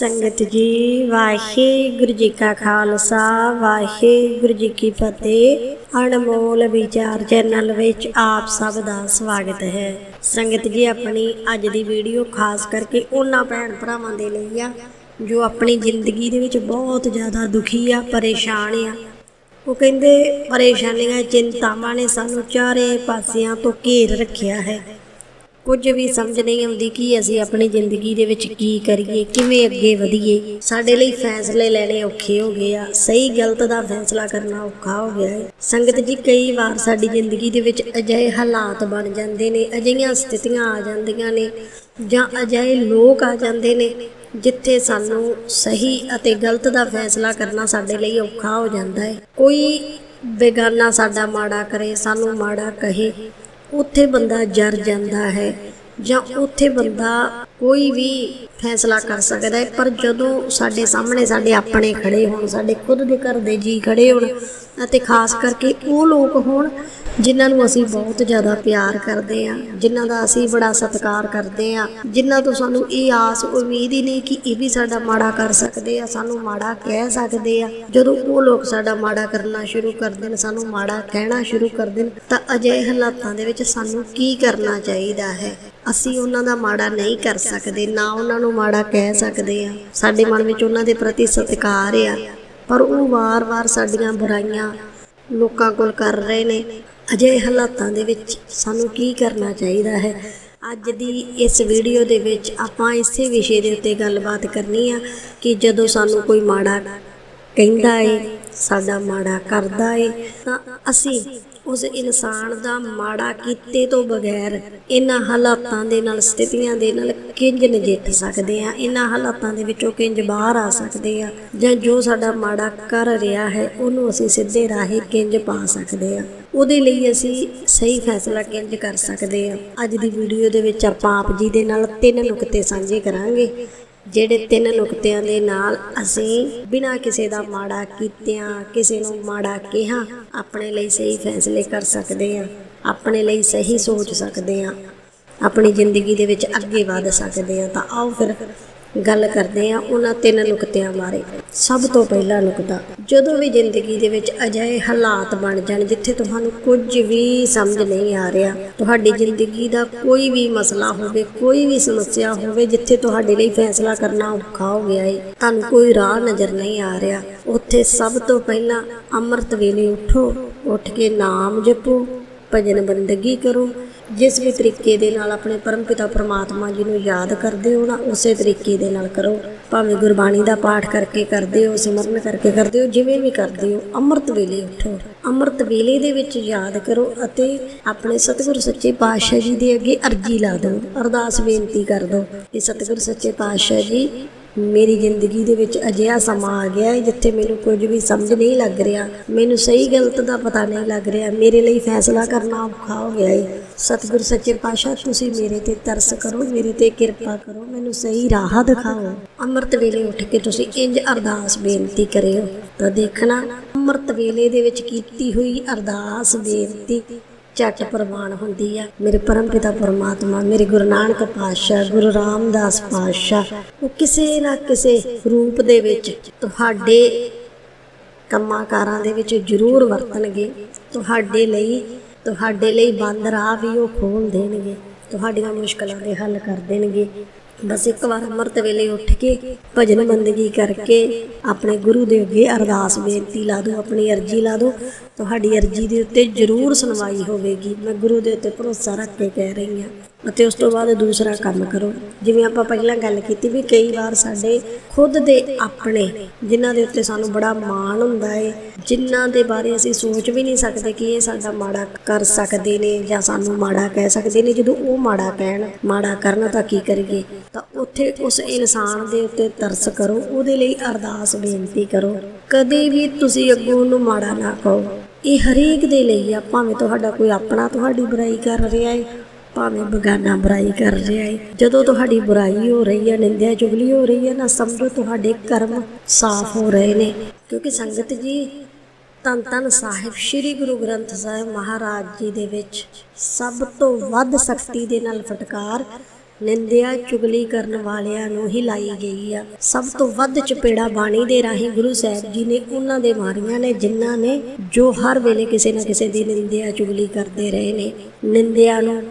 ਸੰਗਤ ਜੀ, ਵਾਹਿਗੁਰੂ ਜੀ ਕਾ ਖਾਲਸਾ, ਵਾਹਿਗੁਰੂ ਜੀ ਕੀ ਫਤਿਹ। ਅਣਮੋਲ ਵਿਚਾਰ ਚੈਨਲ ਵਿੱਚ ਆਪ ਸਭ ਦਾ ਸਵਾਗਤ ਹੈ। ਸੰਗਤ ਜੀ, ਆਪਣੀ ਅੱਜ ਦੀ ਵੀਡੀਓ ਖਾਸ ਕਰਕੇ ਉਹਨਾਂ ਭੈਣ ਭਰਾਵਾਂ ਦੇ ਲਈ ਆ, ਜੋ ਆਪਣੀ ਜ਼ਿੰਦਗੀ ਦੇ ਵਿੱਚ ਬਹੁਤ ਜ਼ਿਆਦਾ ਦੁਖੀ ਆ, ਪਰੇਸ਼ਾਨ ਆ। ਉਹ ਕਹਿੰਦੇ, ਪਰੇਸ਼ਾਨੀਆਂ, ਚਿੰਤਾਵਾਂ ਨੇ ਸਾਨੂੰ ਚਾਰੇ ਪਾਸਿਆਂ ਤੋਂ ਘੇਰ ਰੱਖਿਆ ਹੈ। ਕੁਝ ਵੀ ਸਮਝ ਨਹੀਂ ਆਉਂਦੀ ਕਿ ਅਸੀਂ ਆਪਣੀ ਜ਼ਿੰਦਗੀ ਦੇ ਵਿੱਚ ਕੀ ਕਰੀਏ, ਕਿਵੇਂ ਅੱਗੇ ਵਧੀਏ। ਸਾਡੇ ਲਈ ਫੈਸਲੇ ਲੈਣੇ ਔਖੇ ਹੋ ਗਏ ਆ। ਸਹੀ ਗਲਤ ਦਾ ਫੈਸਲਾ ਕਰਨਾ ਔਖਾ ਹੋ ਗਿਆ ਹੈ। ਸੰਗਤ ਜੀ, ਕਈ ਵਾਰ ਸਾਡੀ ਜ਼ਿੰਦਗੀ ਦੇ ਵਿੱਚ ਅਜਿਹੇ ਹਾਲਾਤ ਬਣ ਜਾਂਦੇ ਨੇ, ਅਜਿਹੀਆਂ ਸਥਿਤੀਆਂ ਆ ਜਾਂਦੀਆਂ ਨੇ ਜਾਂ ਅਜਿਹੇ ਲੋਕ ਆ ਜਾਂਦੇ ਨੇ ਜਿੱਥੇ ਸਾਨੂੰ ਸਹੀ ਅਤੇ ਗਲਤ ਦਾ ਫੈਸਲਾ ਕਰਨਾ ਸਾਡੇ ਲਈ ਔਖਾ ਹੋ ਜਾਂਦਾ ਹੈ। ਕੋਈ ਬੇਗਾਨਾ ਸਾਡਾ ਮਾੜਾ ਕਰੇ, ਸਾਨੂੰ ਮਾੜਾ ਕਹੇ ਉੱਥੇ ਬੰਦਾ ਜਰ ਜਾਂਦਾ ਹੈ ਜਾਂ ਉੱਥੇ ਬੰਦਾ ਕੋਈ ਵੀ ਫੈਸਲਾ ਕਰ ਸਕਦਾ ਹੈ, ਪਰ ਜਦੋਂ ਸਾਡੇ ਸਾਹਮਣੇ ਸਾਡੇ ਆਪਣੇ ਖੜੇ ਹੋਣ, ਸਾਡੇ ਖੁਦ ਦੇ ਘਰ ਦੇ ਜੀ ਖੜੇ ਹੋਣ ਅਤੇ ਖਾਸ ਕਰਕੇ ਉਹ ਲੋਕ ਹੋਣ ਜਿਨ੍ਹਾਂ ਨੂੰ ਅਸੀਂ ਬਹੁਤ ਜ਼ਿਆਦਾ ਪਿਆਰ ਕਰਦੇ ਆ ਜਿਨ੍ਹਾਂ ਦਾ ਅਸੀਂ ਬੜਾ ਸਤਿਕਾਰ ਕਰਦੇ ਆ ਜਿਨ੍ਹਾਂ ਤੋਂ ਸਾਨੂੰ ਇਹ ਆਸ, ਉਮੀਦ ਹੀ ਨਹੀਂ ਕਿ ਇਹ ਵੀ ਸਾਡਾ ਮਾੜਾ ਕਰ ਸਕਦੇ ਆ, ਸਾਨੂੰ ਮਾੜਾ ਕਹਿ ਸਕਦੇ ਆ। ਜਦੋਂ ਉਹ ਲੋਕ ਸਾਡਾ ਮਾੜਾ ਕਰਨਾ ਸ਼ੁਰੂ ਕਰ ਦੇਣ, ਸਾਨੂੰ ਮਾੜਾ ਕਹਿਣਾ ਸ਼ੁਰੂ ਕਰ ਦੇਣ, ਤਾਂ ਅਜਿਹੇ ਹਾਲਾਤਾਂ ਦੇ ਵਿੱਚ ਸਾਨੂੰ ਕੀ ਕਰਨਾ ਚਾਹੀਦਾ ਹੈ? ਅਸੀਂ ਉਹਨਾਂ ਦਾ ਮਾੜਾ ਨਹੀਂ ਕਰ ਸਕਦੇ, ਨਾ ਉਹਨਾਂ ਨੂੰ ਮਾੜਾ ਕਹਿ ਸਕਦੇ ਆ। ਸਾਡੇ ਮਨ ਵਿੱਚ ਉਹਨਾਂ ਦੇ ਪ੍ਰਤੀ ਸਤਿਕਾਰ ਆ, ਪਰ ਉਹ ਵਾਰ-ਵਾਰ ਸਾਡੀਆਂ ਬੁਰਾਈਆਂ ਲੋਕਾਂ ਕੋਲ ਕਰ ਰਹੇ ਨੇ। ਅਜਿਹੇ ਹਾਲਾਤਾਂ ਦੇ ਵਿੱਚ ਸਾਨੂੰ ਕੀ ਕਰਨਾ ਚਾਹੀਦਾ ਹੈ? ਅੱਜ ਦੀ ਇਸ ਵੀਡੀਓ ਦੇ ਵਿੱਚ ਆਪਾਂ ਇਸੇ ਵਿਸ਼ੇ ਦੇ ਉੱਤੇ ਗੱਲਬਾਤ ਕਰਨੀ ਆ ਕਿ ਜਦੋਂ ਸਾਨੂੰ ਕੋਈ ਮਾੜਾ ਕਹਿੰਦਾ ਏ ਸਾਡਾ ਮਾੜਾ ਕਰਦਾ ਏ, ਤਾਂ ਅਸੀਂ ਉਸ ਇਨਸਾਨ ਦਾ ਮਾੜਾ ਕੀਤੇ ਤੋਂ ਬਗੈਰ ਇਹਨਾਂ ਹਾਲਾਤਾਂ ਦੇ ਨਾਲ, ਸਥਿਤੀਆਂ ਦੇ ਨਾਲ ਕਿੰਜ ਨਜਿੱਠ ਸਕਦੇ ਆ? ਇਹਨਾਂ ਹਾਲਾਤਾਂ ਦੇ ਵਿੱਚੋਂ ਕਿੰਜ ਬਾਹਰ ਆ ਸਕਦੇ ਆ? ਜਾਂ ਜੋ ਸਾਡਾ ਮਾੜਾ ਕਰ ਰਿਹਾ ਹੈ, ਉਹਨੂੰ ਅਸੀਂ ਸਿੱਧੇ ਰਾਹੇ ਕਿੰਜ ਪਾ ਸਕਦੇ ਆ? ਉਹਦੇ ਲਈ ਅਸੀਂ ਸਹੀ ਫੈਸਲਾ ਕਿੰਜ ਕਰ ਸਕਦੇ ਆ? ਅੱਜ ਦੀ ਵੀਡੀਓ ਦੇ ਵਿੱਚ ਆਪਾਂ ਆਪ ਜੀ ਦੇ ਨਾਲ ਤਿੰਨ ਨੁਕਤੇ ਸਾਂਝੇ ਕਰਾਂਗੇ। ਜਿਹੜੇ ਤਿੰਨ ਨੁਕਤਿਆਂ ਦੇ ਨਾਲ ਅਸੀਂ ਬਿਨਾਂ ਕਿਸੇ ਦਾ ਮਾੜਾ ਕੀਤਿਆਂ, ਕਿਸੇ ਨੂੰ ਮਾੜਾ ਕਿਹਾ, ਆਪਣੇ ਲਈ ਸਹੀ ਫੈਸਲੇ ਕਰ ਸਕਦੇ ਹਾਂ, ਆਪਣੇ ਲਈ ਸਹੀ ਸੋਚ ਸਕਦੇ ਹਾਂ, ਆਪਣੀ ਜ਼ਿੰਦਗੀ ਦੇ ਵਿੱਚ ਅੱਗੇ ਵਧ ਸਕਦੇ ਹਾਂ, ਤਾਂ ਆਓ ਫਿਰ ਗੱਲ ਕਰਦੇ ਹਾਂ, ਉਹਨਾਂ ਤਿੰਨ ਨੁਕਤਿਆਂ ਬਾਰੇ। ਸਭ ਤੋਂ ਪਹਿਲਾ ਨੁਕਤਾ, ਜਦੋਂ ਵੀ ਜ਼ਿੰਦਗੀ ਦੇ ਵਿੱਚ ਅਜਿਹੇ ਹਾਲਾਤ ਬਣ ਜਾਣ ਜਿੱਥੇ ਤੁਹਾਨੂੰ ਕੁਝ ਵੀ ਸਮਝ ਨਹੀਂ ਆ ਰਿਹਾ, ਤੁਹਾਡੀ ਜ਼ਿੰਦਗੀ ਦਾ ਕੋਈ ਵੀ ਮਸਲਾ ਹੋਵੇ, ਕੋਈ ਵੀ ਸਮੱਸਿਆ ਹੋਵੇ, ਜਿੱਥੇ ਤੁਹਾਡੇ ਲਈ ਫੈਸਲਾ ਕਰਨਾ ਔਖਾ ਹੋ ਗਿਆ ਹੈ ਤੁਹਾਨੂੰ ਕੋਈ ਰਾਹ ਨਜ਼ਰ ਨਹੀਂ ਆ ਰਿਹਾ, ਉੱਥੇ ਸਭ ਤੋਂ ਪਹਿਲਾਂ ਅੰਮ੍ਰਿਤ ਵੇਲੇ ਉਠੋ, ਉੱਠ ਕੇ ਨਾਮ ਜਪੋ, ਭਜਨ ਬੰਦਗੀ ਕਰੋ ਜਿਸ ਵੀ ਤਰੀਕੇ ਦੇ ਨਾਲ ਆਪਣੇ ਪਰਮ ਪਿਤਾ ਪਰਮਾਤਮਾ ਜੀ ਨੂੰ ਯਾਦ ਕਰਦੇ ਹੋ ਨਾ, ਉਸੇ ਤਰੀਕੇ ਦੇ ਨਾਲ ਕਰੋ। ਭਾਵੇਂ ਗੁਰਬਾਣੀ ਦਾ ਪਾਠ ਕਰਕੇ ਕਰਦੇ ਹੋ, ਸਿਮਰਨ ਕਰਕੇ ਕਰਦੇ ਹੋ, ਜਿਵੇਂ ਵੀ ਕਰਦੇ ਹੋ, ਅੰਮ੍ਰਿਤ ਵੇਲੇ ਉਠੋ। ਅੰਮ੍ਰਿਤ ਵੇਲੇ ਦੇ ਵਿੱਚ ਯਾਦ ਕਰੋ ਅਤੇ ਆਪਣੇ ਸਤਿਗੁਰੂ ਸੱਚੇ ਪਾਤਸ਼ਾਹ ਜੀ ਦੇ ਅੱਗੇ ਅਰਜੀ ਲਾ ਦਿਓ। ਅਰਦਾਸ ਬੇਨਤੀ ਕਰ ਦਿਓ ਕਿ ਸਤਿਗੁਰੂ ਸੱਚੇ ਪਾਤਸ਼ਾਹ ਜੀ ਮੇਰੀ ਜ਼ਿੰਦਗੀ ਦੇ ਵਿੱਚ ਅਜਿਹਾ ਸਮਾਂ ਆ ਗਿਆ ਹੈ ਜਿੱਥੇ ਮੈਨੂੰ ਕੁਝ ਵੀ ਸਮਝ ਨਹੀਂ ਲੱਗ ਰਿਹਾ। ਮੈਨੂੰ ਸਹੀ ਗਲਤ ਦਾ ਪਤਾ ਨਹੀਂ ਲੱਗ ਰਿਹਾ। ਮੇਰੇ ਲਈ ਫੈਸਲਾ ਕਰਨਾ ਔਖਾ ਹੋ ਗਿਆ ਹੈ ਸਤਿਗੁਰ ਸੱਚੇ ਪਾਤਸ਼ਾਹ, ਤੁਸੀਂ ਮੇਰੇ ਤੇ ਤਰਸ ਕਰੋ, ਮੇਰੇ ਤੇ ਕਿਰਪਾ ਕਰੋ, ਮੈਨੂੰ ਸਹੀ ਰਾਹ ਦਿਖਾਓ। ਅੰਮ੍ਰਿਤ ਵੇਲੇ ਉੱਠ ਕੇ ਤੁਸੀਂ ਇੰਜ ਅਰਦਾਸ ਬੇਨਤੀ ਕਰਿਓ। ਤਾਂ ਦੇਖਣਾ, ਅੰਮ੍ਰਿਤ ਵੇਲੇ ਦੇ ਵਿੱਚ ਕੀਤੀ ਹੋਈ ਅਰਦਾਸ ਬੇਨਤੀ ਝਟ ਪ੍ਰਵਾਨ ਹੁੰਦੀ ਆ। ਮੇਰੇ ਪਰਮ ਪਿਤਾ ਪਰਮਾਤਮਾ, ਮੇਰੇ ਗੁਰੂ ਨਾਨਕ ਪਾਤਸ਼ਾਹ, ਗੁਰੂ ਰਾਮਦਾਸ ਪਾਤਸ਼ਾਹ, ਉਹ ਕਿਸੇ ਨਾ ਕਿਸੇ ਰੂਪ ਦੇ ਵਿੱਚ ਤੁਹਾਡੇ ਕੰਮਾਂ ਕਾਰਾਂ ਦੇ ਵਿੱਚ ਜ਼ਰੂਰ ਵਰਤਣਗੇ। ਤੁਹਾਡੇ ਲਈ ਤੁਹਾਡੇ ਲਈ ਬੰਦ ਰਾਹ ਵੀ ਉਹ ਖੋਲ ਦੇਣਗੇ। ਤੁਹਾਡੀਆਂ ਮੁਸ਼ਕਲਾਂ ਦੇ ਹੱਲ ਕਰ ਦੇਣਗੇ। ਬਸ ਇੱਕ ਵਾਰ ਅੰਮ੍ਰਿਤ ਵੇਲੇ ਉੱਠ ਕੇ ਭਜਨ ਬੰਦਗੀ ਕਰਕੇ ਆਪਣੇ ਗੁਰੂ ਦੇ ਅੱਗੇ ਅਰਦਾਸ ਬੇਨਤੀ ਲਾ ਦਿਓ ਆਪਣੀ ਅਰਜੀ ਲਾ ਦਿਓ ਤੁਹਾਡੀ ਅਰਜੀ ਦੇ ਉੱਤੇ ਜ਼ਰੂਰ ਸੁਣਵਾਈ ਹੋਵੇਗੀ। ਮੈਂ ਗੁਰੂ ਦੇ ਉੱਤੇ ਭਰੋਸਾ ਰੱਖ ਕੇ ਕਹਿ ਰਹੀ ਹਾਂ। ਅਤੇ ਉਸ ਤੋਂ ਬਾਅਦ ਦੂਸਰਾ ਕੰਮ ਕਰੋ। ਜਿਵੇਂ ਆਪਾਂ ਪਹਿਲਾਂ ਗੱਲ ਕੀਤੀ ਵੀ ਕਈ ਵਾਰ ਸਾਡੇ ਖੁਦ ਦੇ ਆਪਣੇ, ਜਿਨ੍ਹਾਂ ਦੇ ਉੱਤੇ ਸਾਨੂੰ ਬੜਾ ਮਾਣ ਹੁੰਦਾ ਹੈ ਜਿਨ੍ਹਾਂ ਦੇ ਬਾਰੇ ਅਸੀਂ ਸੋਚ ਵੀ ਨਹੀਂ ਸਕਦੇ ਕਿ ਇਹ ਸਾਡਾ ਮਾੜਾ ਕਰ ਸਕਦੇ ਨੇ ਜਾਂ ਸਾਨੂੰ ਮਾੜਾ ਕਹਿ ਸਕਦੇ ਨੇ। ਜਦੋਂ ਉਹ ਮਾੜਾ ਕਹਿਣ, ਮਾੜਾ ਕਰਨ ਤਾਂ ਕੀ ਕਰੀਏ? ਤਾਂ ਉੱਥੇ ਉਸ ਇਨਸਾਨ ਦੇ ਉੱਤੇ ਤਰਸ ਕਰੋ, ਉਹਦੇ ਲਈ ਅਰਦਾਸ ਬੇਨਤੀ ਕਰੋ। ਕਦੇ ਵੀ ਤੁਸੀਂ ਅੱਗੋਂ ਉਹਨੂੰ ਮਾੜਾ ਨਾ ਕਹੋ। ਇਹ ਹਰੇਕ ਦੇ ਲਈ ਆ, ਭਾਵੇਂ ਤੁਹਾਡਾ ਕੋਈ ਆਪਣਾ ਤੁਹਾਡੀ ਬੁਰਾਈ ਕਰ ਰਿਹਾ ਹੈ ਭਾਵੇਂ ਬਗਾਨਾ ਬੁਰਾਈ ਕਰ ਰਿਹਾ ਹੈ ਜਦੋਂ ਤੁਹਾਡੀ ਬੁਰਾਈ ਹੋ ਰਹੀ ਹੈ ਨਿੰਦਿਆ ਚੁਗਲੀ ਹੋ ਰਹੀ ਹੈ ਨਾ ਸਮਝੋ ਤੁਹਾਡੇ ਕਰਮ ਸਾਫ਼ ਹੋ ਰਹੇ ਨੇ। ਕਿਉਂਕਿ ਸੰਗਤ ਜੀ ਤਨ ਤਨ ਸਾਹਿਬ, ਸ੍ਰੀ ਗੁਰੂ ਗ੍ਰੰਥ ਸਾਹਿਬ ਮਹਾਰਾਜ ਜੀ ਦੇ ਵਿੱਚ ਸਭ ਤੋਂ ਵੱਧ ਸ਼ਕਤੀ ਦੇ ਨਾਲ ਫਟਕਾਰ ਨਿੰਦਿਆ ਚੁਗਲੀ ਕਰਨ ਵਾਲਿਆਂ ਨੂੰ ਹੀ ਲਾਈ ਗਈ ਆ। ਸਭ ਤੋਂ ਵੱਧ ਚਪੇੜਾ ਬਾਣੀ ਦੇ ਰਾਹੀਂ ਗੁਰੂ ਸਾਹਿਬ ਜੀ ਨੇ ਉਹਨਾਂ ਦੇ ਮਾਰੀਆਂ ਨੇ, ਜਿਨ੍ਹਾਂ ਨੇ ਜੋ ਹਰ ਵੇਲੇ ਕਿਸੇ ਨਾ ਕਿਸੇ ਦੀ ਨਿੰਦਿਆ ਚੁਗਲੀ ਕਰਦੇ ਰਹੇ ਨੇ। ਨਿੰਦਿਆ ਨੂੰ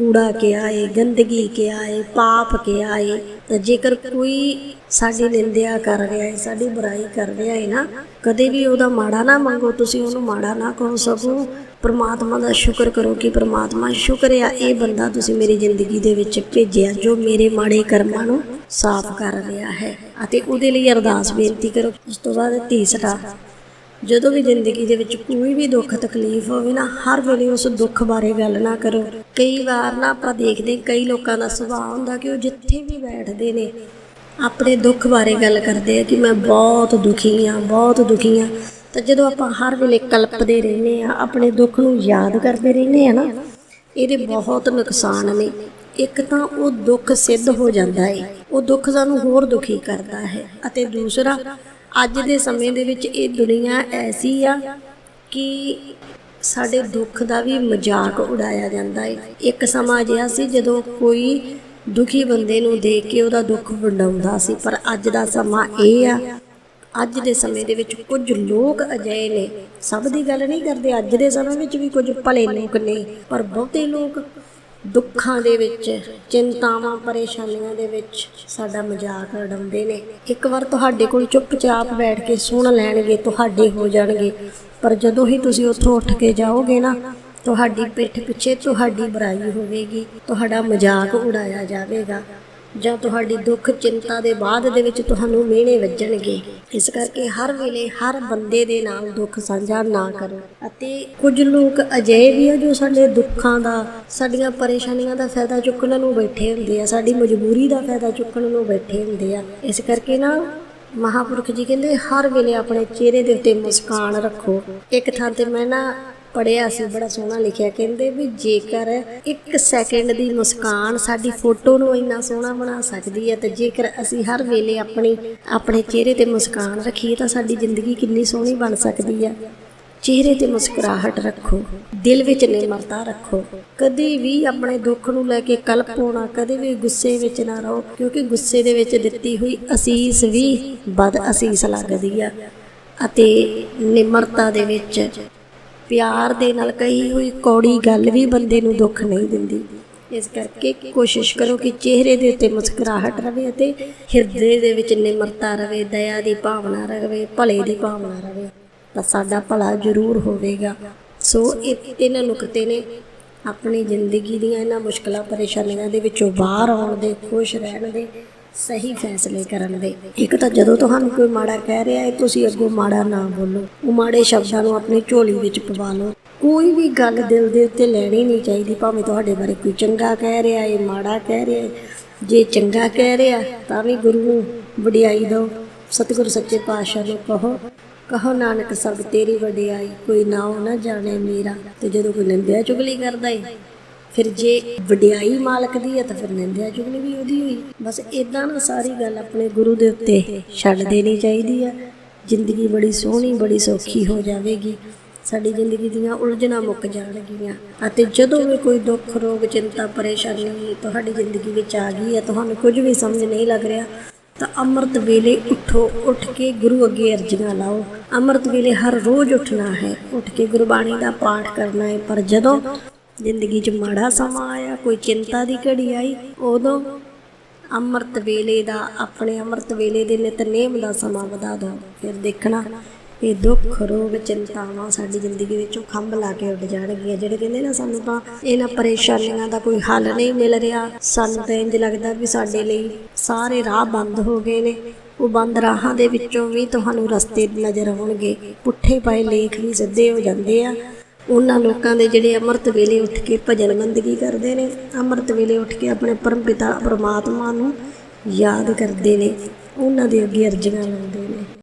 ਕੂੜਾ ਕਿਹਾ ਏ, ਗੰਦਗੀ ਕਿਹਾ ਏ, ਪਾਪ ਕਿਹਾ ਏ, ਤਾਂ ਜੇਕਰ ਕੋਈ ਸਾਡੀ ਨਿੰਦਿਆ ਕਰ ਰਿਹਾ ਏ, ਸਾਡੀ ਬੁਰਾਈ ਕਰ ਰਿਹਾ ਏ ਨਾ, ਕਦੇ ਵੀ ਉਹਦਾ ਮਾੜਾ ਨਾ ਮੰਗੋ, ਤੁਸੀਂ ਉਹਨੂੰ ਮਾੜਾ ਨਾ ਕਹੋ, ਸਗੋਂ ਪ੍ਰਮਾਤਮਾ ਦਾ ਸ਼ੁਕਰ ਕਰੋ ਕਿ ਪ੍ਰਮਾਤਮਾ ਸ਼ੁਕਰ ਆ, ਇਹ ਬੰਦਾ ਤੁਸੀਂ ਮੇਰੀ ਜ਼ਿੰਦਗੀ ਦੇ ਵਿੱਚ ਭੇਜਿਆ, ਜੋ ਮੇਰੇ ਮਾੜੇ ਕਰਮਾਂ ਨੂੰ ਸਾਫ਼ ਕਰ ਰਿਹਾ ਹੈ। ਅਤੇ ਉਹਦੇ ਲਈ ਅਰਦਾਸ ਬੇਨਤੀ ਕਰੋ। ਉਸ ਤੋਂ ਬਾਅਦ ਤੀਸਰਾ ਜਦੋਂ ਵੀ ਜ਼ਿੰਦਗੀ ਦੇ ਵਿੱਚ ਕੋਈ ਵੀ ਦੁੱਖ ਤਕਲੀਫ ਹੋਵੇ ਨਾ, ਹਰ ਵੇਲੇ ਉਸ ਦੁੱਖ ਬਾਰੇ ਗੱਲ ਨਾ ਕਰੋ। ਕਈ ਵਾਰ ਨਾ ਆਪਾਂ ਦੇਖਦੇ ਕਈ ਲੋਕਾਂ ਦਾ ਸੁਭਾਅ ਹੁੰਦਾ ਕਿ ਉਹ ਜਿੱਥੇ ਵੀ ਬੈਠਦੇ ਨੇ, ਆਪਣੇ ਦੁੱਖ ਬਾਰੇ ਗੱਲ ਕਰਦੇ ਆ ਕਿ ਮੈਂ ਬਹੁਤ ਦੁਖੀ ਆ ਬਹੁਤ ਦੁਖੀ ਆ ਤਾਂ ਜਦੋਂ ਆਪਾਂ ਹਰ ਵੇਲੇ ਕਲਪਦੇ ਰਹਿੰਦੇ ਆ ਆਪਣੇ ਦੁੱਖ ਨੂੰ ਯਾਦ ਕਰਦੇ ਰਹਿੰਦੇ ਆ ਨਾ, ਇਹਦੇ ਬਹੁਤ ਨੁਕਸਾਨ ਨੇ। ਇੱਕ ਤਾਂ ਉਹ ਦੁੱਖ ਸਿੱਧ ਹੋ ਜਾਂਦਾ ਹੈ ਉਹ ਦੁੱਖ ਸਾਨੂੰ ਹੋਰ ਦੁਖੀ ਕਰਦਾ ਹੈ ਅਤੇ ਦੂਸਰਾ ਅੱਜ ਦੇ ਸਮੇਂ ਦੇ ਵਿੱਚ ਇਹ ਦੁਨੀਆ ਐਸੀ ਆ ਕਿ ਸਾਡੇ ਦੁੱਖ ਦਾ ਵੀ ਮਜ਼ਾਕ ਉਡਾਇਆ ਜਾਂਦਾ ਹੈ ਇੱਕ ਸਮਾਂ ਅਜਿਹਾ ਸੀ ਜਦੋਂ ਕੋਈ ਦੁਖੀ ਬੰਦੇ ਨੂੰ ਦੇਖ ਕੇ ਉਹਦਾ ਦੁੱਖ ਵੰਡਾਉਂਦਾ ਸੀ, ਪਰ ਅੱਜ ਦਾ ਸਮਾਂ ਇਹ ਆ, ਅੱਜ ਦੇ ਸਮੇਂ ਦੇ ਵਿੱਚ ਕੁਝ ਲੋਕ ਅਜਿਹੇ ਨੇ। ਸਭ ਦੀ ਗੱਲ ਨਹੀਂ ਕਰਦੇ, ਅੱਜ ਦੇ ਸਮੇਂ ਵਿੱਚ ਵੀ ਕੁਝ ਭਲੇ ਲੋਕ ਨੇ, ਪਰ ਬਹੁਤੇ ਲੋਕ ਦੁੱਖਾਂ ਦੇ ਵਿੱਚ, ਚਿੰਤਾਵਾਂ, ਪਰੇਸ਼ਾਨੀਆਂ ਦੇ ਵਿੱਚ ਸਾਡਾ ਮਜ਼ਾਕ ਉਡਾਉਂਦੇ ਨੇ। ਇੱਕ ਵਾਰ ਤੁਹਾਡੇ ਕੋਲ ਚੁੱਪਚਾਪ ਬੈਠ ਕੇ ਸੁਣ ਲੈਣਗੇ, ਤੁਹਾਡੇ ਹੋ ਜਾਣਗੇ। ਪਰ ਜਦੋਂ ਹੀ ਤੁਸੀਂ ਉੱਥੋਂ ਉੱਠ ਕੇ ਜਾਓਗੇ ਨਾ, ਤੁਹਾਡੀ ਪਿੱਠ ਪਿੱਛੇ ਤੁਹਾਡੀ ਬੁਰਾਈ ਹੋਵੇਗੀ। ਤੁਹਾਡਾ ਮਜ਼ਾਕ ਉਡਾਇਆ ਜਾਵੇਗਾ। ਜਾਂ ਤੁਹਾਡੀ ਦੁੱਖ ਚਿੰਤਾ ਦੇ ਬਾਅਦ ਦੇ ਵਿੱਚ ਤੁਹਾਨੂੰ ਮਿਹਣੇ ਵੱਜਣਗੇ। ਇਸ ਕਰਕੇ ਹਰ ਵੇਲੇ ਹਰ ਬੰਦੇ ਦੇ ਨਾਲ ਦੁੱਖ ਸਾਂਝਾ ਨਾ ਕਰੋ। ਅਤੇ ਕੁਝ ਲੋਕ ਅਜਿਹੇ ਵੀ ਆ ਜੋ ਸਾਡੇ ਦੁੱਖਾਂ ਦਾ, ਸਾਡੀਆਂ ਪਰੇਸ਼ਾਨੀਆਂ ਦਾ ਫਾਇਦਾ ਚੁੱਕਣ ਨੂੰ ਬੈਠੇ ਹੁੰਦੇ ਆ, ਸਾਡੀ ਮਜਬੂਰੀ ਦਾ ਫਾਇਦਾ ਚੁੱਕਣ ਨੂੰ ਬੈਠੇ ਹੁੰਦੇ ਆ। ਇਸ ਕਰਕੇ ਨਾ ਮਹਾਪੁਰਖ ਜੀ ਕਹਿੰਦੇ, ਹਰ ਵੇਲੇ ਆਪਣੇ ਚਿਹਰੇ ਦੇ ਉੱਤੇ ਮੁਸਕਾਨ ਰੱਖੋ। ਇੱਕ ਥਾਂ ਤੇ ਮੈਂ ਨਾ ਪੜਿਆ ਸੀ, ਬੜਾ ਸੋਹਣਾ ਲਿਖਿਆ। ਕਹਿੰਦੇ ਵੀ ਜੇਕਰ ਇੱਕ ਸੈਕਿੰਡ ਦੀ ਮੁਸਕਾਨ ਸਾਡੀ ਫੋਟੋ ਨੂੰ ਇੰਨਾ ਸੋਹਣਾ ਬਣਾ ਸਕਦੀ ਹੈ, ਤੇ ਜੇਕਰ ਅਸੀਂ ਹਰ ਵੇਲੇ ਆਪਣੀ, ਆਪਣੇ ਚਿਹਰੇ ਤੇ ਮੁਸਕਾਨ ਰੱਖੀਏ, ਤਾਂ ਸਾਡੀ ਜ਼ਿੰਦਗੀ ਕਿੰਨੀ ਸੋਹਣੀ ਬਣ ਸਕਦੀ ਹੈ। ਚਿਹਰੇ ਤੇ ਮੁਸਕਰਾਹਟ ਰੱਖੋ, ਦਿਲ ਵਿੱਚ ਨਿਮਰਤਾ ਰੱਖੋ। ਕਦੇ ਵੀ ਆਪਣੇ ਦੁੱਖ ਨੂੰ ਲੈ ਕੇ ਕਲਪੋਣਾ ਕਦੇ ਵੀ ਗੁੱਸੇ ਵਿੱਚ ਨਾ ਰਹੋ, ਕਿਉਂਕਿ ਗੁੱਸੇ ਦੇ ਵਿੱਚ ਦਿੱਤੀ ਹੋਈ ਅਸੀਸ ਵੀ ਬਦ ਅਸੀਸ ਲੱਗਦੀ ਆ ਅਤੇ ਨਿਮਰਤਾ ਦੇ ਵਿੱਚ ਪਿਆਰ ਦੇ ਨਾਲ ਕਹੀ ਹੋਈ ਕੌੜੀ ਗੱਲ ਵੀ ਬੰਦੇ ਨੂੰ ਦੁੱਖ ਨਹੀਂ ਦਿੰਦੀ। ਇਸ ਕਰਕੇ ਕੋਸ਼ਿਸ਼ ਕਰੋ ਕਿ ਚਿਹਰੇ ਦੇ ਉੱਤੇ ਮੁਸਕਰਾਹਟ ਰਵੇ ਅਤੇ ਹਿਰਦੇ ਦੇ ਵਿੱਚ ਨਿਮਰਤਾ ਰਵੇ, ਦਇਆ ਦੀ ਭਾਵਨਾ ਰਵੇ, ਭਲੇ ਦੀ ਭਾਵਨਾ ਰਵੇ। ਤਾਂ ਸਾਡਾ ਭਲਾ ਜ਼ਰੂਰ ਹੋਵੇਗਾ। ਸੋ ਇਹ ਤਿੰਨ ਨੁਕਤੇ ਨੇ। ਆਪਣੀ ਜ਼ਿੰਦਗੀ ਦੀਆਂ ਇਹਨਾਂ ਮੁਸ਼ਕਲਾਂ, ਪਰੇਸ਼ਾਨੀਆਂ ਦੇ ਵਿੱਚੋਂ ਬਾਹਰ ਆਉਣ ਦੇ, ਖੁਸ਼ ਰਹਿਣ ਦੇ ਸਹੀ ਫੈਸਲੇ ਕਰਨ ਦੇ। ਇੱਕ ਤਾਂ ਜਦੋਂ ਤੁਹਾਨੂੰ ਕੋਈ ਮਾੜਾ ਕਹਿ ਰਿਹਾ ਹੈ, ਤੁਸੀਂ ਅੱਗੋਂ ਮਾੜਾ ਨਾ ਬੋਲੋ। ਉਹ ਮਾੜੇ ਸ਼ਬਦਾਂ ਨੂੰ ਆਪਣੀ ਝੋਲੀ ਵਿੱਚ ਪਵਾ ਲਓ। ਕੋਈ ਵੀ ਗੱਲ ਦਿਲ ਦੇ ਉੱਤੇ ਲੈਣੀ ਨਹੀਂ ਚਾਹੀਦੀ, ਭਾਵੇਂ ਤੁਹਾਡੇ ਬਾਰੇ ਕੋਈ ਚੰਗਾ ਕਹਿ ਰਿਹਾ ਹੈ, ਮਾੜਾ ਕਹਿ ਰਿਹਾ ਹੈ। ਜੇ ਚੰਗਾ ਕਹਿ ਰਿਹਾ, ਤਾਂ ਵੀ ਗੁਰੂ ਨੂੰ ਵਡਿਆਈ ਦਿਓ। ਸਤਿਗੁਰੂ ਸੱਚੇ ਪਾਤਸ਼ਾਹ ਨੂੰ ਕਹੋ ਕਹੋ ਨਾਨਕ ਸਭ ਤੇਰੀ ਵਡਿਆਈ, ਕੋਈ ਨਾਉ ਨਾ ਜਾਣੇ ਮੇਰਾ। ਤੇ ਜਦੋਂ ਕੋਈ ਨਿੰਦਿਆ ਚੁਗਲੀ ਕਰਦਾ ਏ ਫਿਰ ਜੇ ਵਡਿਆਈ ਮਾਲਕ ਦੀ ਹੈ ਤਾਂ ਫਿਰ ਨਿੰਦਿਆ ਚੁਗਲੀ ਵੀ ਉਹਦੀ ਹੋਈ। ਬਸ ਇਦਾਂ ਨਾ ਸਾਰੀ ਗੱਲ ਆਪਣੇ ਗੁਰੂ ਦੇ ਉੱਤੇ ਛੱਡ ਦੇਣੀ ਚਾਹੀਦੀ ਆ। ਜ਼ਿੰਦਗੀ ਬੜੀ ਸੋਹਣੀ, ਬੜੀ ਸੌਖੀ ਹੋ ਜਾਵੇਗੀ। ਸਾਡੀ ਜ਼ਿੰਦਗੀ ਦੀਆਂ ਉਲਝਣਾਂ ਮੁੱਕ ਜਾਣਗੀਆਂ। ਅਤੇ ਜਦੋਂ ਵੀ ਕੋਈ ਦੁੱਖ, ਰੋਗ, ਚਿੰਤਾ, ਪਰੇਸ਼ਾਨੀ ਤੁਹਾਡੀ ਜ਼ਿੰਦਗੀ ਵਿੱਚ ਆ ਗਈ ਹੈ ਤੁਹਾਨੂੰ ਕੁਝ ਵੀ ਸਮਝ ਨਹੀਂ ਲੱਗ ਰਿਹਾ, ਤਾਂ ਅੰਮ੍ਰਿਤ ਵੇਲੇ ਉਠੋ, ਉੱਠ ਕੇ ਗੁਰੂ ਅੱਗੇ ਅਰਜ਼ੀਆਂ ਲਾਓ। ਅੰਮ੍ਰਿਤ ਵੇਲੇ ਹਰ ਰੋਜ਼ ਉੱਠਣਾ ਹੈ। ਉੱਠ ਕੇ ਗੁਰਬਾਣੀ ਦਾ ਪਾਠ ਕਰਨਾ ਹੈ। ਪਰ ਜਦੋਂ ਜ਼ਿੰਦਗੀ 'ਚ ਮਾੜਾ ਸਮਾਂ ਆਇਆ, ਕੋਈ ਚਿੰਤਾ ਦੀ ਘੜੀ ਆਈ, ਉਦੋਂ ਅੰਮ੍ਰਿਤ ਵੇਲੇ ਦਾ, ਆਪਣੇ ਅੰਮ੍ਰਿਤ ਵੇਲੇ ਦੇ ਨਿਤਨੇਮ ਦਾ ਸਮਾਂ ਵਧਾ ਦਿਓ ਫਿਰ ਦੇਖਣਾ, ਇਹ ਦੁੱਖ, ਰੋਗ, ਚਿੰਤਾਵਾਂ ਸਾਡੀ ਜ਼ਿੰਦਗੀ ਵਿੱਚੋਂ ਖੰਭ ਲਾ ਕੇ ਉੱਡ ਜਾਣਗੀਆਂ, ਜਿਹੜੇ ਕਹਿੰਦੇ ਨਾ ਸਾਨੂੰ ਤਾਂ ਇਹਨਾਂ ਪਰੇਸ਼ਾਨੀਆਂ ਦਾ ਕੋਈ ਹੱਲ ਨਹੀਂ ਮਿਲ ਰਿਹਾ। ਸਾਨੂੰ ਤਾਂ ਇੰਜ ਲੱਗਦਾ ਵੀ ਸਾਡੇ ਲਈ ਸਾਰੇ ਰਾਹ ਬੰਦ ਹੋ ਗਏ ਨੇ। ਉਹ ਬੰਦ ਰਾਹਾਂ ਦੇ ਵਿੱਚੋਂ ਵੀ ਤੁਹਾਨੂੰ ਰਸਤੇ ਨਜ਼ਰ ਆਉਣਗੇ। ਪੁੱਠੇ ਪਾਏ ਲੇਖ ਵੀ ਸਿੱਧੇ ਹੋ ਜਾਂਦੇ ਆ। ਉਹਨਾਂ ਲੋਕਾਂ ਦੇ ਜਿਹੜੇ ਅੰਮ੍ਰਿਤ ਵੇਲੇ ਉੱਠ ਕੇ ਭਜਨ ਬੰਦਗੀ ਕਰਦੇ ਨੇ, ਅੰਮ੍ਰਿਤ ਵੇਲੇ ਉੱਠ ਕੇ ਆਪਣੇ ਪਰਮ ਪਿਤਾ ਪ੍ਰਮਾਤਮਾ ਨੂੰ ਯਾਦ ਕਰਦੇ ਨੇ, ਉਹਨਾਂ ਦੇ ਅੱਗੇ ਅਰਜ਼ੀਆਂ ਲਾਉਂਦੇ ਨੇ।